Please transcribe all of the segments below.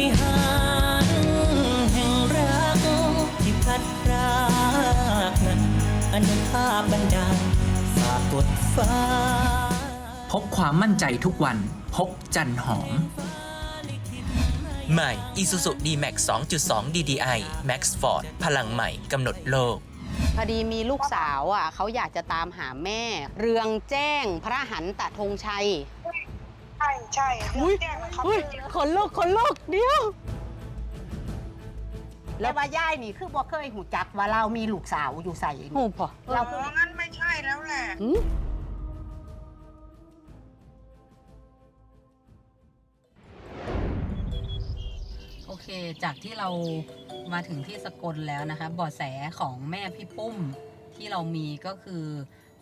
ฏิหารย์แห่งรักที่พัดพรากนั้นอนุภาพบันดาลฝากกดฟ้าพกความมั่นใจทุกวันพกจันหอม ใหม่ Isuzu D-Max 2.2 DDI Max Ford พลังใหม่กำหนดโลก พอดีมีลูกสาวอะเขาอยากจะตามหาแม่ เรืองแจ้งพระหันตะธงชัย ใช่ใช่เรื่องแจ้งนะครับอุ้ยขนลุกขนลุกเดียว แล้วว่าย่ายนี่คือบ่เคยหูจักว่าเรามีลูกสาวอยู่ใส่หูพอเรางั้นไม่ใช่แล้วแหละ หืมโอเค จากที่เรามาถึงที่สกลแล้วนะคะเบาะแสของแม่พี่ปุ้มที่เรามีก็คือ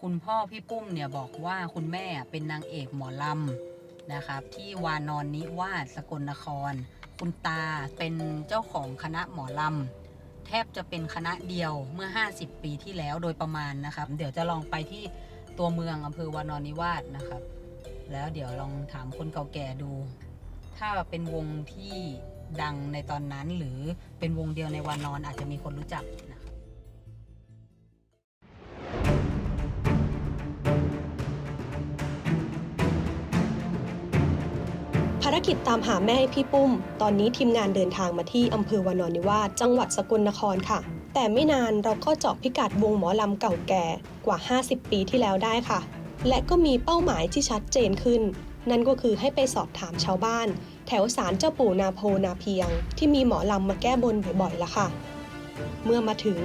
คุณพ่อพี่ปุ้มเนี่ยบอกว่าคุณแม่เป็นนางเอกหมอลำ นะครับ ที่วานอนนิวาสสกลนคร คุณตาเป็นเจ้าของคณะหมอลำแทบจะเป็นคณะเดียวเมื่อ 50 ปีที่แล้วโดยประมาณนะครับ เดี๋ยวจะลองไปที่ตัวเมืองอำเภอวานอนนิวาสนะครับ แล้วเดี๋ยวลองถามคนเก่าแก่ดู ถ้าเป็นวงที่ดังในตอนนั้นหรือเป็นวงเดียวในวันนอนอาจจะมีคนรู้จักนะารกิจตามหาแม่ให้พี่ปุ้ม ตอนนี้ทีมงานเดินทางมาที่อำเภอวานอนนิวาสจังหวัดสกลนครค่ะ แต่ไม่นานเราก็เจาะพิกัดวงหมอลำเก่าแก่กว่า 50 ปีที่แล้วได้ค่ะ และก็มีเป้าหมายที่ชัดเจนขึ้น นั่นก็คือให้ไปสอบถามชาวบ้าน แถวศาลเจ้าปู่นาโพนาเพียง ที่มีหมอลำมาแก้บนบ่อยๆละค่ะ เมื่อมาถึง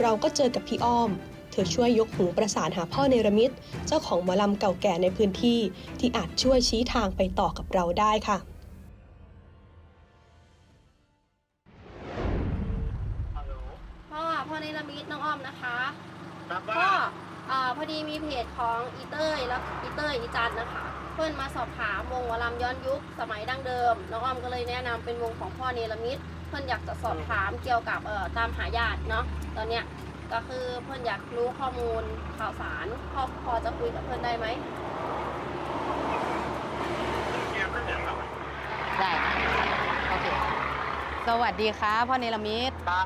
เราก็เจอกับพี่อ้อม ธอช่วยยกหูประสานหาพ่อเนรมิตเจ้าของหมอลำเก่าแก่ในพื้นที่ ที่อาจช่วยชี้ทางไปต่อกับเราได้ค่ะพ่อพ่อในละมิดน้องอ้อมนะคะครับพ่อว่าอ่าพอดีมีเพจของอีเต้ยแล้วอีเต้ยอีจันนะคะ เพื่อนมาสอบถามวงหมอลำย้อนยุคสมัยดั้งเดิมน้องอ้อมก็เลยแนะนำเป็นวงของพ่อเนรมิตเพื่อนอยากจะสอบถามเกี่ยวกับเอ่อตามหาญาติเนาะตอนเนี้ย ก็คือเพื่อนอยากรู้ข้อมูลข่าวสารพ่อพอจะคุยกับเพื่อนได้ไหมเกียร์ไม่เห็นหรอกได้ค่ะโอเคสวัสดีครับพ่อเนรมิตตา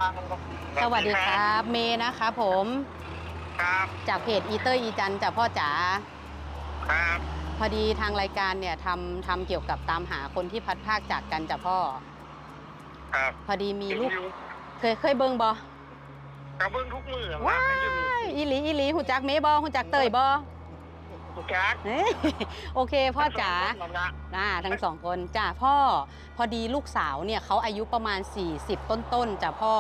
สวัสดีครับ เมย์นะคะผมครับจากเพจอีเตอร์อีจันจากพ่อจ๋าครับพอดีทางรายการเนี่ยทำทำเกี่ยวกับตามหาคนที่พัดภาคจากกันจากพ่อ ครับ พอดีมีลูก เคยเคยเบิ่งบอ กระเบื้องทุกมือว้ายอีหลีอีหลีหูจักเมย์บอหูจักเตยบอทุกแก๊กเอ้ยโอเคพ่อจ๋าน่าทั้งสองคนจ้าพ่อ พอดีลูกสาวเนี่ยเขาอายุประมาณ 40 ต้นๆจ้ะพ่อ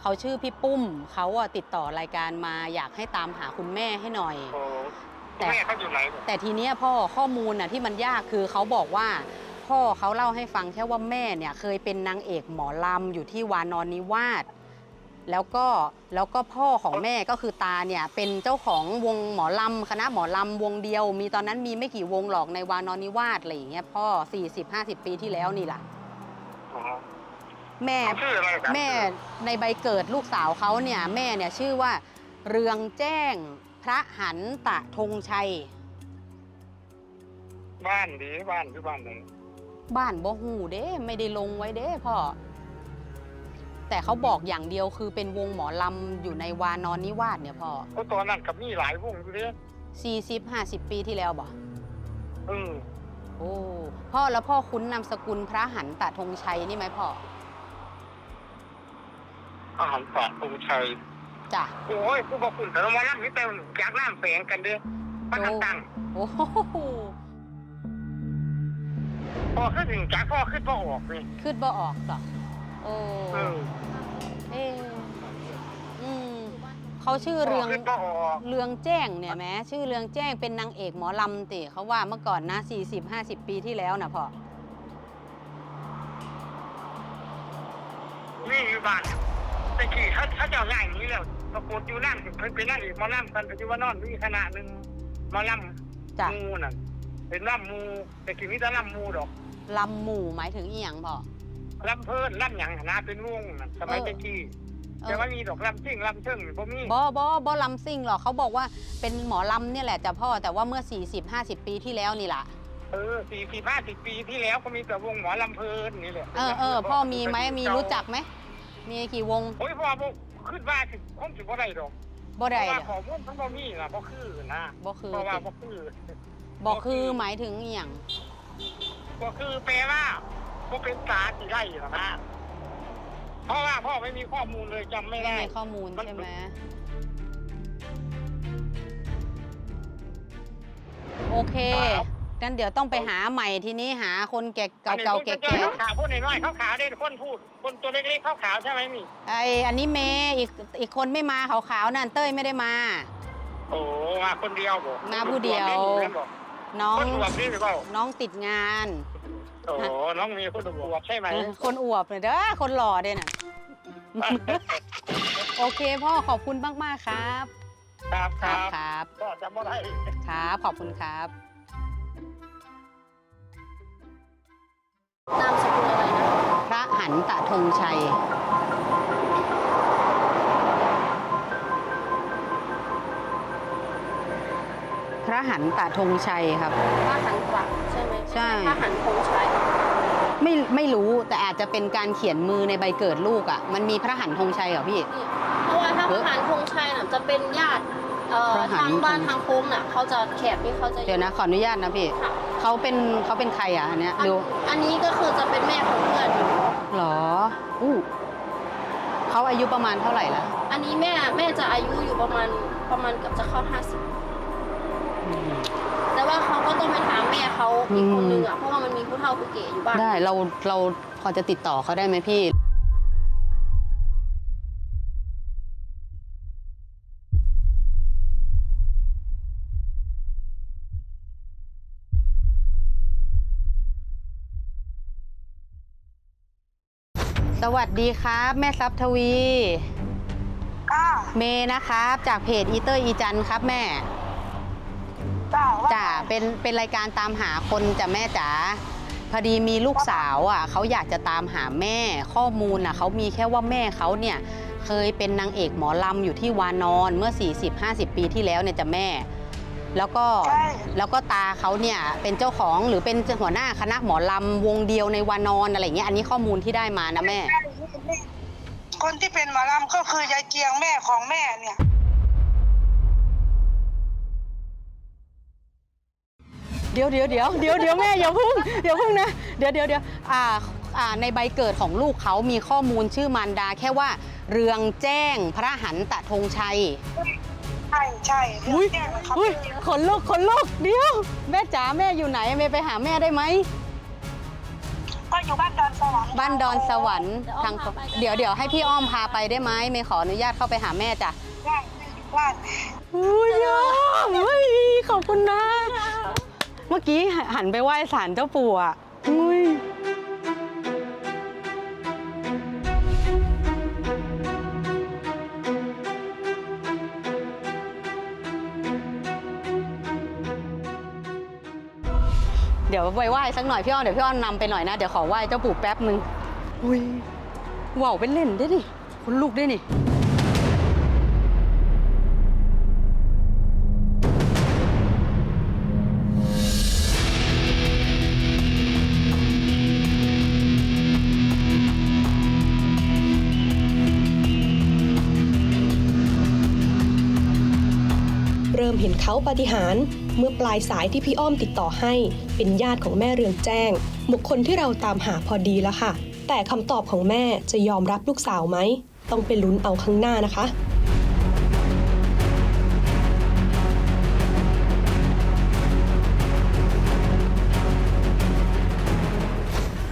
เขาชื่อพี่ปุ้มเขาอะติดต่อรายการมาอยากให้ตามหาคุณแม่ให้หน่อย โอ้แต่แม่เขาอยู่ไหนแต่ทีเนี้ยพ่อข้อมูลน่ะที่มันยากคือเขาบอกว่า พ่อเขาเล่าให้ฟังแค่ว่าแม่เนี่ยเคยเป็นนางเอกหมอลำอยู่ที่วานอนนิวาส แล้วก็แล้วก็พ่อของแม่ก็คือตาเนี่ยเป็นเจ้าของวงหมอลำคณะหมอลำวงเดียว มีตอนนั้นมีไม่กี่วงหรอกในวานอนนิวาสอะไรอย่างเงี้ยพ่อ40-50 ปีที่แล้วนี่แหละอ๋อแม่เขาชื่ออะไรครับแม่ในใบเกิดลูกสาวเขาเนี่ยแม่เนี่ยชื่อว่า เรืองแจ้งพระหันตะธงชัย บ้านดีบ้านคือบ้านไหนบ้านบ่หูเด้ไม่ได้ลงไว้เด้พ่อ แต่เขาบอกอย่างเดียวคือเป็นวงหมอลำอยู่ในวานอนนิวาสเนี่ยพ่อเพราะตอนนั้นกับมีหลายวงอยู่เด้40 50ปีที่แล้วบ่เออโอ้พ่อแล้วพ่อคุ้นนามสกุลพระหันตะธงชัยนี่ไหมพ่ออาหารป่าตรงชัยจ้ะโอ้ยกูบอกคุณแต่ละวันนั้นมีแต่จากน้ำแฝงกันเด้อพักกันตั้งโอ้โหพอขึ้นถึงจากพ่อขึ้นพ่อออกนี่ขึ้นบ่ออกหรอโอ้ เขาชื่อพ่เรือองขึ้นพ่อออกเรืองแจ้งเนี่ยแม้ชื่อเรืองแจ้งเป็นนางเอกหมอลำติเขาว่าเมื่อก่อนนะ40 50 ปีที่แล้วนะพ่อนี่อยู่บ้านแต่ขี่เขาเขาเจ้าง่ายอย่างนี้แล้วปรากฏอยู่นั่นเพิ่นเป็นนั่นอีกหมอลำกันปัจจุบันนอนมีคณะหนึ่งหมอลำจ้ะมูนั่นเป็นลำมูแต่ขี่มีแต่ลำมูดอกลำหมู่หมายถึงอีหยังพ่อลำเพิ่นลำหยังหนาเป็นวงนั่นสมัยเออ ตะกี้เอ แต่อว่ามีดอกลำซิ่งลำเชิงบ่มีบอบอบอลำซิ่งหรอกเขาบอกว่าเป็นหมอลำเนี่ยแหละจ้ะพ่อแต่ว่าเมื่อ 40 50 ปีที่แล้วนี่แหละเออสี่สี่ห้าสิบปีที่แล้วก็มีแต่วงหมอลำเพลินนี่แหละเออเออพ่อมีไหมมีรู้จักไหมมีกี่วงโอ้ยพ่อบอกขึ้นว่าสิคงสิบ่ได้ดอกบ่เพได้ราะว่าเด้อข้อมูลมันบ่มีนะบ่คือนะบ่คือเพราะว่าบ่คือบ่คือหมายถึงอหย่างบ่คือแปลว่าบ่เป็นตาสิได้หรอกนะ เพราะว่าพ่อไม่มีข้อมูลเลยจำไม่ไม่ได้ มีข้อมูลใช่ไหมโอเคงั้นเดี๋ยวต้องไปหาใหม่ทีนี้หาคนแก่เก่าๆแก่ๆ ขาวพูดน้อยๆขาวๆได้คนพูด คนตัวเล็กๆขาวๆใช่ไหมนี่ๆไออันนี้เมย์อีกอีกคนไม่มาขาวๆนั่นเต้ยไม่ได้มา โอ้มาคนเดียวบ่มาผู้เดียวบ่น้องคนอวบนี่หรือเปล่าน้องติดงานโอ้น้องมีคนอวบใช่ไหมเออคนอวบเลยเด้อคนหล่อเด้น่ะ โอเคพ่อขอบคุณมากๆครับ ครับคครัรับบครับก็จำไม่ได้ครับขอบคุณครับ นามสกุลอะไรนะ พระหันตะธงชัย พระหันตะธงชัยครับ พระหันกลับใช่ไหมใช่ พระหันคงชัย ไม่ไม่รู้แต่อาจจะเป็นการเขียนมือในใบเกิดลูกอะ มันมีพระหันธงชัยเหรอพี่ เพราะว่าถ้าพระหันธงชัยน่ะจะเป็นญาติทางบ้านทางโค้งน่ะเขาจะแขกนี่เขาจะเดี๋ยวนะขออนุญาตนะพี่เขาเป็นเขาเป็นใครอะอันเนี้ยดูอันนี้ก็คือจะเป็นแม่ของเพื่อนอหรออู้เขาอายุประมาณเท่าไหร่ละอันนี้แม่แม่จะอายุอยู่ประมาณประมาณกับจะเข้าห้าสิบ ก็ต้องไปถามแม่เขาอีกคนนึงอะเพราะว่ามันมีผู้เฒ่าผู้แก่อยู่บ้านได้เราเราพอจะติดต่อเขาได้ไหมพี่ สวัสดีครับ แม่ซับทวีก้าเมย์นะครับ จากเพจอีเตอร์อีจันครับแม่ จ้าว่าจ๋าเป็นเป็นรายการตามหาคนจ้ะแม่จ๋าพอดีมีลูกสาวอะเขาอยากจะตามหาแม่ข้อมูลอะเขามีแค่ว่าแม่เขาเนี่ยเคยเป็นนางเอกหมอลำอยู่ที่วานอนเมื่อ 40-50 ปีที่แล้วเนี่ยจ้ะแม่ แล้วก็ใช่ แล้วก็ตาเขาเนี่ยเป็นเจ้าของหรือเป็นหัวหน้าคณะหมอลำวงเดียวในวานอนอะไรอย่างเงี้ยอันนี้ข้อมูลที่ได้มานะแม่ คนที่เป็นหมอลำก็คือยายเจียงแม่ของแม่เนี่ย เดี๋ยวเดี๋ยวเดี๋ยวเดี๋ยวเดี๋ยวแม่อย่าพึ่งเดี๋ยวพึ่งนะเดี๋ยวเดี๋ยวเดี๋ยวอ่าอ่าในใบเกิดของลูกเขามีข้อมูลชื่อมารดาแค่ว่าเรืองแจ้งพระหันตะธงชัยใช่ใช่เรื่อุ้อยงแจ้งเขาอุ้ยขนลุกขนลุกเดี๋ยว แม่จ๋าแม่อยู่ไหนแม่ไปหาแม่ได้ไหมก็อยู่บ้านดอนสวรรค์บ้านดอนสวรรค์ทางเดี๋ยวเดี๋ยวให้พี่อ้อมพาไปได้ไหมเมย์ขออนุญาตเข้าไปหาแม่จ้ะได้บ้านอุ้ย เมื่อกี้หันไปไหว้ศาลเจ้าปู่อะอุ้ยเดี๋ยวไปไหว้สักหน่อยพี่อ้อนเดี๋ยวพี่อ้อนนำไปหน่อยนะ เดี๋ยวขอไหว้เจ้าปู่แป๊บนึงอุ้ยว่าวเป็นเล่นได้ดิคุณลูกได้นี่ เห็นเขาปฏิหาร เมื่อปลายสายที่พี่อ้อมติดต่อให้ เป็นญาติของแม่เรืองแจ้ง บุคคลที่เราตามหาพอดีแล้วค่ะ แต่คำตอบของแม่จะยอมรับลูกสาวไหม ต้องไปลุ้นเอาข้างหน้านะคะ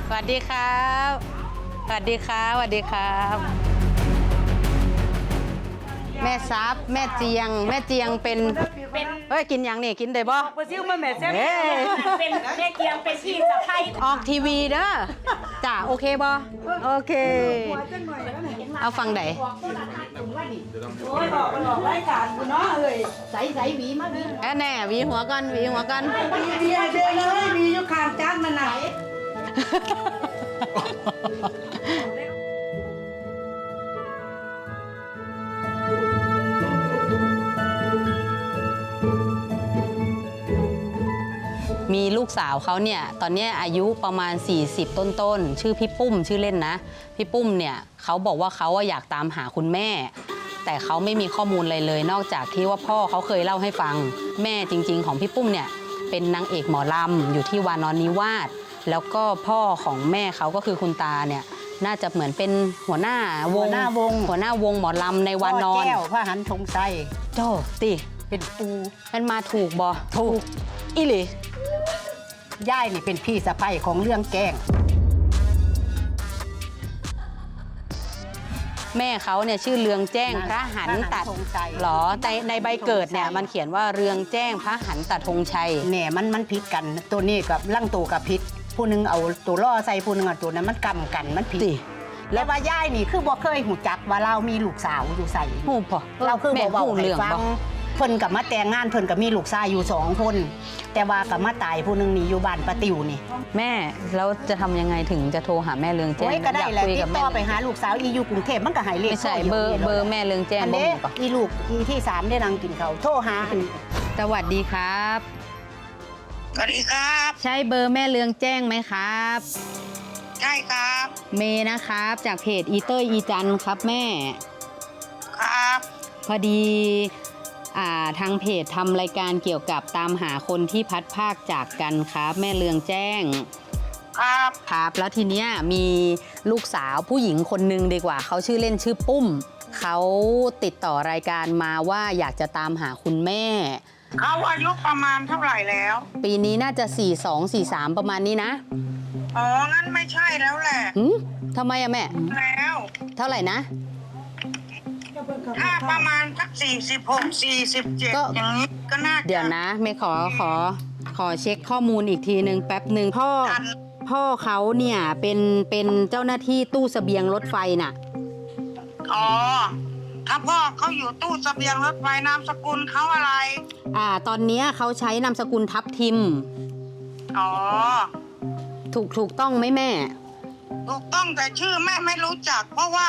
สวัสดีครับ สวัสดีครับ สวัสดีครับ แม่ซับแม่เจียง แม่เจียงเป็นเฮ้ยกินยังนี่กินได้บ่ปซิ่วมาแม่แซ่บเอ้ยเป็นแม่เจียงเป็นพี่สะใภ้ออกทีวีเด้อจ้าโอเคบ่โอเค เอาฟังไหนโอ้ยบอกมันออกรายการกูเนาะเอ้ยใส่ใส่หวีมาแน่หวีหัวกันหวีหัวกันมีเบียร์เดินเลยมีอยู่ข้างจักนั่นน่ะเมีลูกสาวเขาเนี่ยตอนเนี้ยอายุประมาณ 40 ต้นๆ ชื่อพี่ปุ้มชื่อเล่นนะ พี่ปุ้มเนี่ยเขาบอกว่าเขาอะอยากตามหาคุณแม่ แต่เขาไม่มีข้อมูลอะไรเลย นอกจากที่ว่าพ่อเขาเคยเล่าให้ฟัง แม่จริง ๆ ของพี่ปุ้มเนี่ยเป็นนางเอกหมอลำอยู่ที่วานอนนิวาสแล้วก็พ่อของแม่เขาก็คือคุณตาเนี่ยน่าจะเหมือนเป็นหัวหน้าวงหัวหน้าวง หัวหน้าวงหมอลำในวานอน แก้วพระหันธงไซโจ้ติเป็นปูมันมาถูกบอถูก อีหลี ย่ายนี่เป็นพี่สะใภ้ของเรื่องแกล้ง แม่เขาเนี่ยชื่อเรืองแจ้งพระหันตัดธงชัย หรอในในใบเกิดเนี่ยมันเขียนว่าเรืองแจ้งพระหันตัดธงชัยแหน่มันมันผิดกัน ตัวนี้กับลั่งตัวกับผิดผู้หนึงเอาตัวล่อใส่ผู้หนึงเอาตัวนั้นมันกำกันมันผิดติแล้วว่าย่ายนี่คือบ่เคยหูจักว่าเรามีลูกสาวอยู่ใส่หูพอเราคือแม่บ่เว้าหูให้เรื่องฟับ่ง เพิ่นกับมาแต่งงานเพิ่นกับมีลูกชายอยู่สองคน แต่ว่ากับมาตายผู้หนึงนี่อยู่บ้านป้าติวนี่แม่แล้วจะทำยังไงถึงจะโทรหาแม่เรืองแจ้งโอ้ยก็ได้อยากแหละคุยติกับดแม่ต่อไปหาลูกสาวอีอยู่กรุงเทพมันก็หายเลขไม่ใช่โทเบอร์ยู่เบอร์แม่เรืองแจ้งอันบ่นี้มีปะอีลูกอีที่สามได้นางกินเขาวโทรหาอันสวัสดีครับ สวัสดีครับ ใช่เบอร์แม่เรืองแจ้งไหมครับ ใช่ครับ เมย์นะครับ จากเพจอีเตอร์อีจันครับแม่ ครับ พอดีอ่า ทางเพจทำรายการเกี่ยวกับตามหาคนที่พัดภาคจากกันครับ แม่เรืองแจ้ง ครับครับ แล้วทีเนี้ยมีลูกสาวผู้หญิงคนหนึ่งดีกว่า เขาชื่อเล่นชื่อปุ้ม เขาติดต่อรายการมาว่าอยากจะตามหาคุณแม่ เขาอายุประมาณเท่าไหร่แล้ว ปีนี้น่าจะ 42 43 ประมาณนี้นะอ๋องั้นไม่ใช่แล้วแหละหืมทำไมอะแม่ แล้ว เท่าไหร่นะ ถ้าประมาณสักสี่สิบหกสี่สิบเจ็ดก็ อย่างนี้ก็น่าจะเดี๋ยวนะไม่ขอขอขอเช็คข้อมูลอีกทีหนึ่งแป๊บหนึ่งพ่อ ทันพ่อเขาเนี่ยเป็นเป็นเจ้าหน้าที่ตู้เสบียงรถไฟน่ะ อ๋อถ้าพ่อเขาอยู่ตู้เสบียงรถไฟนามสกุลเขาอะไร อ่า ตอนเนี้ยเขาใช้นามสกุลทับทิม อ๋อ ถูกถูกต้องไหมแม่ ถูกต้องแต่ชื่อแม่ไม่รู้จัก เพราะว่า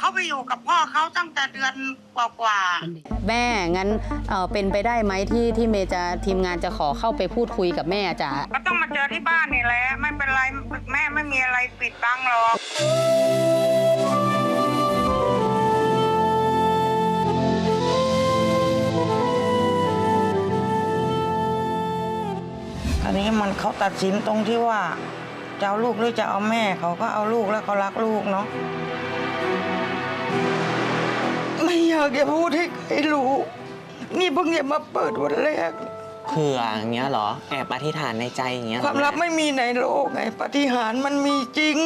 เขาไปอยู่กับพ่อเขาตั้งแต่เดือนกว่าๆแม่งั้นเออเป็นไปได้ไหมที่ที่เมย์จะทีมงานจะขอเข้าไปพูดคุยกับแม่จ๋าก็ต้องมาเจอที่บ้านนี่แหละไม่เป็นไรแม่ไม่มีอะไรปิดบังหรอกอันนี้มันเขาตัดสินตรงที่ว่าจะเอาลูกหรือจะเอาแม่เขาก็เอาลูกแล้วเขารักลูกเนาะ ไม่อยากจะพูดให้ใครรู้ นี่เพิ่งจะมาเปิดวันแรก เผื่ออย่างเงี้ยเหรอ แอบอธิษฐานในใจอย่างเงี้ยเหรคอวามลับแไม่มีในโลกไงปาฏิหารย์มันมีจริง